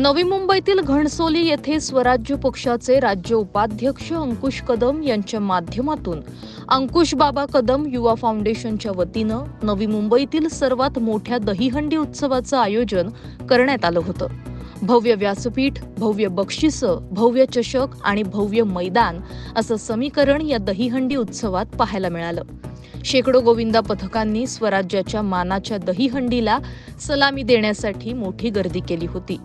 नवी मुंबईतील घणसोली येथे स्वराज्य पक्षाचे राज्य उपाध्यक्ष अंकुश कदम यांच्या माध्यमातून अंकुश बाबा कदम युवा फाउंडेशनच्या वतीनं नवी मुंबईतील सर्वात मोठ्या दहीहंडी उत्सवाचं आयोजन करण्यात आलं होतं. भव्य व्यासपीठ भव्य बक्षिसं भव्य चषक आणि भव्य मैदान असं समीकरण या दहीहंडी उत्सवात पाहायला मिळालं. शेकडो गोविंदा पथकांनी स्वराज्याच्या मानाच्या दहीहंडीला सलामी देण्यासाठी मोठी गर्दी केली होती.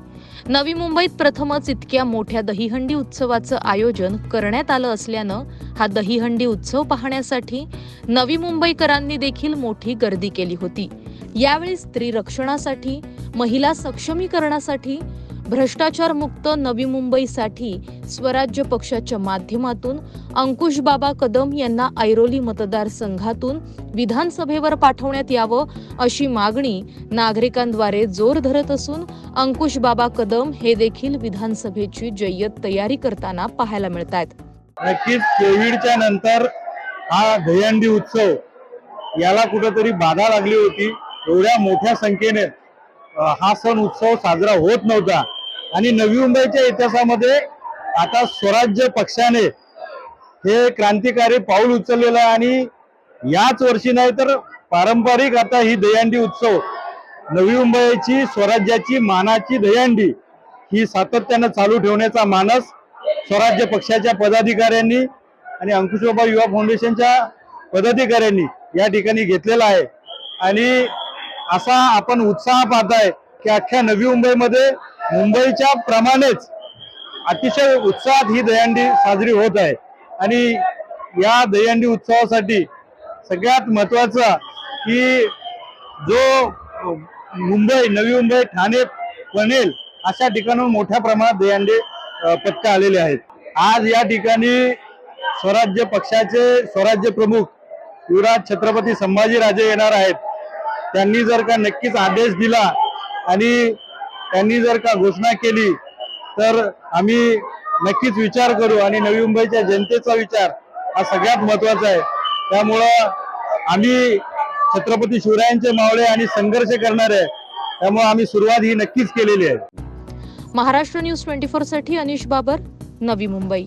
नवी मुंबईत प्रथमच इतक्या मोठ्या दहीहंडी उत्सवाचं आयोजन करण्यात आलं असल्यानं हा दहीहंडी उत्सव पाहण्यासाठी नवी मुंबईकरांनी देखील मोठी गर्दी केली होती. यावेळी स्त्री रक्षणासाठी महिला सक्षमीकरणासाठी भ्रष्टाचार मुक्त नवी मुंबईसाठी स्वराज्य पक्षाच्या माध्यमातून अंकुश बाबा कदम यांना ऐरोली मतदारसंघातून विधानसभेवर पाठवण्यात यावं अशी मागणी नागरिकांद्वारे जोर धरत असून अंकुश बाबा कदम हे देखील विधानसभेची जय्यत तयारी करताना पाहायला मिळत आहेत नक्कीच कोविडच्या नंतर हा दहीहंडी उत्सव याला कुठंतरी बाधा लागली होती. एवढ्या मोठ्या संख्येने हा सण उत्सव साजरा होत नव्हता. आणि नवी मुंबईच्या इतिहासामध्ये आता स्वराज्य पक्षाने हे क्रांतिकारी पाऊल उचललेलं आहे आणि याच वर्षी नाही तर पारंपरिक आता ही दहीहंडी उत्सव नवी मुंबईची स्वराज्याची मानाची दहीहंडी ही सातत्यानं चालू ठेवण्याचा मानस स्वराज्य पक्षाच्या पदाधिकाऱ्यांनी आणि अंकुशबाबा युवा फाउंडेशनच्या पदाधिकाऱ्यांनी या ठिकाणी घेतलेला आहे. आणि असा आपण उत्साह पाहताय की अख्ख्या नवी मुंबईमध्ये मुंबईच्या प्रमाणेच अतिशय उत्साहात ही दहीहंडी साजरी होत आहे. आणि या दहीहंडी उत्सवासाठी सगळ्यात महत्वाचं की जो मुंबई नवी मुंबई ठाणे बनेल अशा ठिकाणून मोठ्या प्रमाणात दहीहंडी अ, पथकं आलेले आहेत. आज या ठिकाणी स्वराज्य पक्षाचे स्वराज्य प्रमुख युवराज छत्रपती संभाजीराजे येणार आहेत. त्यांनी जर का नक्कीच आदेश दिला आणि त्यांनी जर का घोषणा केली तर आम्ही नक्कीच विचार करू आणि नवी मुंबईच्या जनतेचा विचार हा सगळ्यात महत्त्वाचा आहे. त्यामुळं आम्ही छत्रपती शिवरायांचे मावळे आणि संघर्ष करणार आहे. त्यामुळे आम्ही सुरुवात ही नक्कीच केलेली आहे. महाराष्ट्र न्यूज ट्वेंटी साठी अनिश बाबर नवी मुंबई.